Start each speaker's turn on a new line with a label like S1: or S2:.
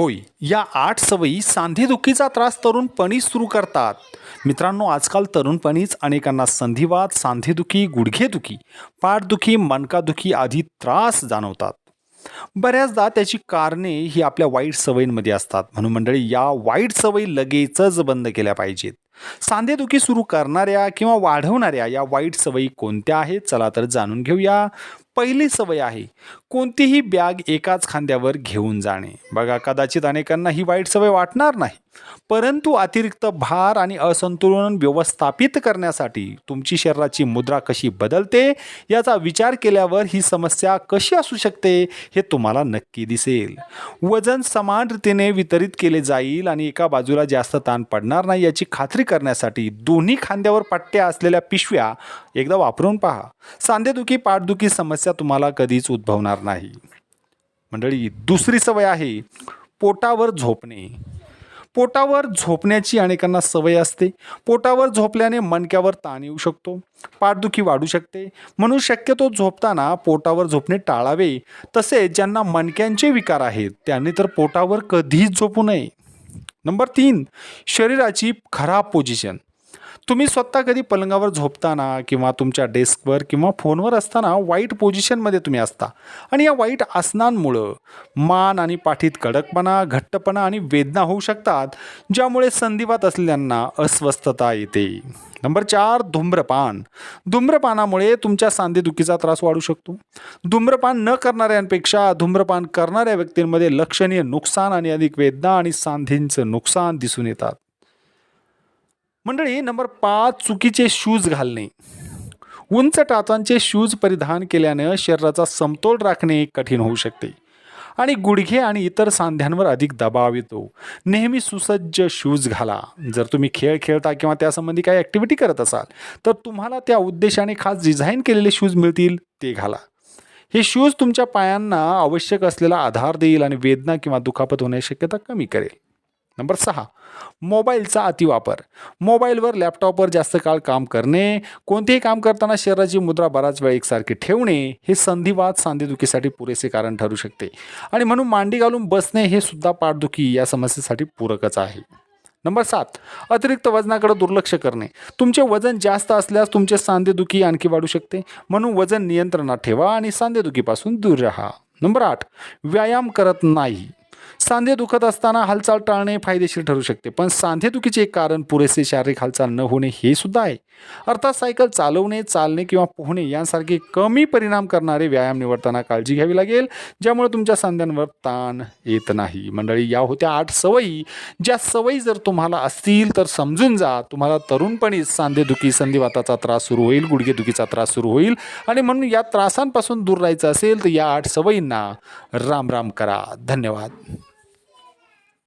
S1: होय. या आठ सवयी सांधेदुखीचा त्रास तरुणपणी सुरू करतात. मित्रांनो आजकाल तरुणपणीच अनेकांना संधिवात सांधेदुखी गुडघेदुखी पाठदुखी मनकादुखी आदी त्रास जाणवतात. बऱ्याचदा त्याची कारणे ही आपल्या वाईट सवयींमध्ये असतात. म्हणून मंडळी या वाईट सवयी लगेचच बंद केल्या पाहिजेत. सांधेदुखी सुरू करणाऱ्या किंवा वाढवणाऱ्या या वाईट सवयी कोणत्या आहेत? चला तर जाणून घेऊया. पहिली सवय आहे कोणतीही बॅग एकाच खांद्यावर घेऊन जाणे. बघा कदाचित अनेकांना ही वाईट सवय वाटणार नाही. परंतु अतिरिक्त भार आणि असंतुलन व्यवस्थापित करण्यासाठी तुमची शरीराची मुद्रा कशी बदलते याचा विचार केल्यावर ही समस्या कशी असू शकते हे तुम्हाला नक्की दिसेल. वजन समान रीतीने वितरित केले जाईल आणि एका बाजूला जास्त ताण पडणार नाही याची खात्री करण्यासाठी दोन्ही खांद्यावर पट्ट्या असलेल्या पिशव्या एकदा वापरून पहा. सांधेदुखी पाठदुखी समस्या तुम्हाला कधीच उद्भवणार नाही. मंडळी दुसरी सवय आहे पोटावर झोपणे. पोटावर झोपण्याची अनेकांना सवय असते. पोटावर झोपल्याने मणक्यावर ताण येऊ शकतो पाठदुखी वाढू शकते. म्हणून शक्यतो झोपताना पोटावर झोपणे टाळावे. तसेच ज्यांना मणक्यांचे विकार आहेत त्यांनी तर पोटावर कधीच झोपू नये. नंबर तीन शरीराची खराब पोझिशन तुम्ही स्वतः कधी पलंगावर झोपताना किंवा तुमच्या डेस्कवर किंवा फोनवर असताना वाईट पोझिशनमध्ये तुम्ही असता. आणि या वाईट आसनांमुळं मान आणि पाठीत कडकपणा घट्टपणा आणि वेदना होऊ शकतात ज्यामुळे संधिवात असलेल्यांना अस्वस्थता येते. नंबर चार धूम्रपान. धूम्रपानामुळे तुमच्या सांधेदुखीचा त्रास वाढू शकतो. धूम्रपान न करणाऱ्यांपेक्षा धूम्रपान करणाऱ्या व्यक्तींमध्ये लक्षणीय नुकसान आणि अधिक वेदना आणि सांधींचं नुकसान दिसून येतात. मंडळी नंबर पाच चुकीचे शूज घालणे. उंच टाचांचे शूज परिधान केल्यानं शरीराचा समतोल राखणे कठीण होऊ शकते. आणि गुडघे आणि इतर सांध्यांवर अधिक दबाव येतो. नेहमी सुसज्ज शूज घाला. जर तुम्ही खेळ खेळता किंवा त्यासंबंधी काही ॲक्टिव्हिटी करत असाल तर तुम्हाला त्या उद्देशाने खास डिझाईन केलेले शूज मिळतील ते घाला. हे शूज तुमच्या पायांना आवश्यक असलेला आधार देईल आणि वेदना किंवा दुखापत होण्याची शक्यता कमी करेल. नंबर सहा मोबाईलचा अतिवापर. मोबाईलवर लॅपटॉपवर जास्त काळ काम करणे कोणतेही काम करताना शरीराची मुद्रा बराच वेळ एकसारखी ठेवणे हे संधिवात सांधेदुखीसाठी पुरेसे कारण ठरू शकते. आणि म्हणून मांडी घालून बसणे हे सुद्धा पाठदुखी या समस्येसाठी पूरकच आहे. नंबर सात अतिरिक्त वजनाकडे दुर्लक्ष करणे. तुमचे वजन जास्त असल्यास तुमचे सांधेदुखी आणखी वाढू शकते. म्हणून वजन नियंत्रणात ठेवा आणि सांधेदुखीपासून दूर राहा. नंबर आठ व्यायाम करत नाही. सांधे दुखत असताना हालचाल टाळणे फायदेशीर ठरू शकते. पण सांधेदुखीचे एक कारण पुरेसे शारीरिक हालचाल न होणे हे सुद्धा आहे. अर्थात सायकल चालवणे चालणे किंवा पोहणे यांसारखे कमी परिणाम करणारे व्यायाम निवडताना काळजी घ्यावी लागेल ज्यामुळे तुमच्या सांध्यांवर ताण येत नाही. मंडळी या होत्या आठ सवयी. ज्या सवयी जर तुम्हाला असतील तर समजून जा. तुम्हाला तरुणपणी सांधेदुखी संधिवाताचा त्रास सुरू होईल गुडघेदुखीचा त्रास सुरू होईल आणि म्हणून या त्रासांपासून दूर राहायचं असेल तर या आठ सवयींना राम राम करा. धन्यवाद.